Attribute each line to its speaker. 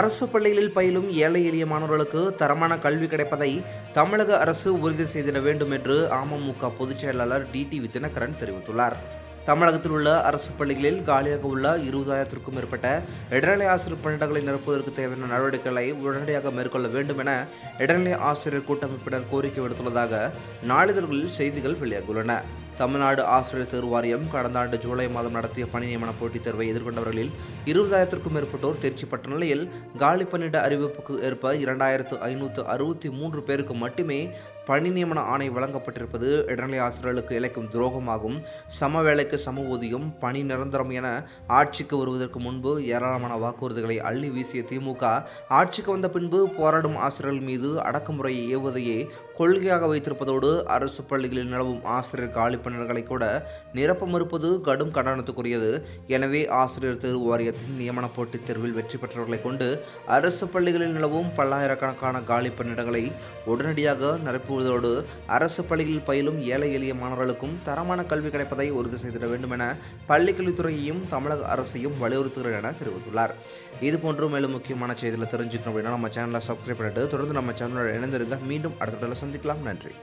Speaker 1: அரசு பள்ளிகளில் பயிலும் ஏழை எளிய மாணவர்களுக்கு தரமான கல்வி கிடைப்பதை தமிழக அரசு உறுதி செய்திட வேண்டும் என்று அமமுக பொதுச் செயலாளர் டிடிவி தினகரன் தெரிவித்துள்ளார். தமிழகத்தில் உள்ள அரசு பள்ளிகளில் காலியாக உள்ள இருபதாயிரத்திற்கும் மேற்பட்ட இடைநிலை ஆசிரியர் பணியிடங்களை நிரப்புவதற்கு தேவையான நடவடிக்கைகளை உடனடியாக மேற்கொள்ள வேண்டும் என இடைநிலை ஆசிரியர் கூட்டமைப்பினர் கோரிக்கை விடுத்துள்ளதாக நாளிதழ்களில் செய்திகள் வெளியாகியுள்ளன. தமிழ்நாடு ஆசிரியர் தேர்வாரியம் கடந்த ஆண்டு ஜூலை மாதம் நடத்திய பணி நியமன போட்டித் தேர்வை எதிர்கொண்டவர்களில் இருபதாயிரத்திற்கும் மேற்பட்டோர் தேர்ச்சி பெற்ற நிலையில் காலி பணியிட அறிவிப்புக்கு ஏற்ப இரண்டாயிரத்து ஐநூற்று அறுபத்தி மூன்று பேருக்கு மட்டுமே பணி நியமன ஆணை வழங்கப்பட்டிருப்பது இடைநிலை ஆசிரியர்களுக்கு இழைக்கும் துரோகமாகும். சம வேலைக்கு சம ஊதியம் பணி நிரந்தரம் என ஆட்சிக்கு வருவதற்கு முன்பு ஏராளமான வாக்குறுதிகளை அள்ளி வீசிய திமுக ஆட்சிக்கு வந்த பின்பு போராடும் ஆசிரியர்கள் மீது அடக்குமுறையை ஏவுவதையே கொள்கையாக வைத்திருப்பதோடு அரசு பள்ளிகளில் நிலவும் ஆசிரியர் காலி உறுப்பினர்களை கூட நிரப்ப மறுப்பது கடும் கண்டனத்துக்குரியது. எனவே ஆசிரியர் தேர்வு வாரியத்தின் நியமன போட்டித் தேர்வில் வெற்றி பெற்றவர்களை கொண்டு அரசு பள்ளிகளில் நிலவும் பல்லாயிரக்கணக்கான காலி பணியிடங்களை உடனடியாக நிரப்புவதோடு அரசு பள்ளிகளில் பயிலும் ஏழை எளிய மாணவர்களுக்கும் தரமான கல்வி கிடைப்பதை உறுதி செய்திட வேண்டும் என பள்ளிக்கல்வித்துறையையும் தமிழக அரசையும் வலியுறுத்துகிறேன் என தெரிவித்துள்ளார். இது போன்று மேலும் முக்கியமான செய்திகளை தெரிஞ்சுக்கணும் அப்படின்னா நம்ம சேனலை சப்ஸ்கிரைப் பண்ணிட்டு தொடர்ந்து நம்ம சேனலோட இணைந்திருங்க. மீண்டும் அடுத்த சந்திக்கலாம். நன்றி.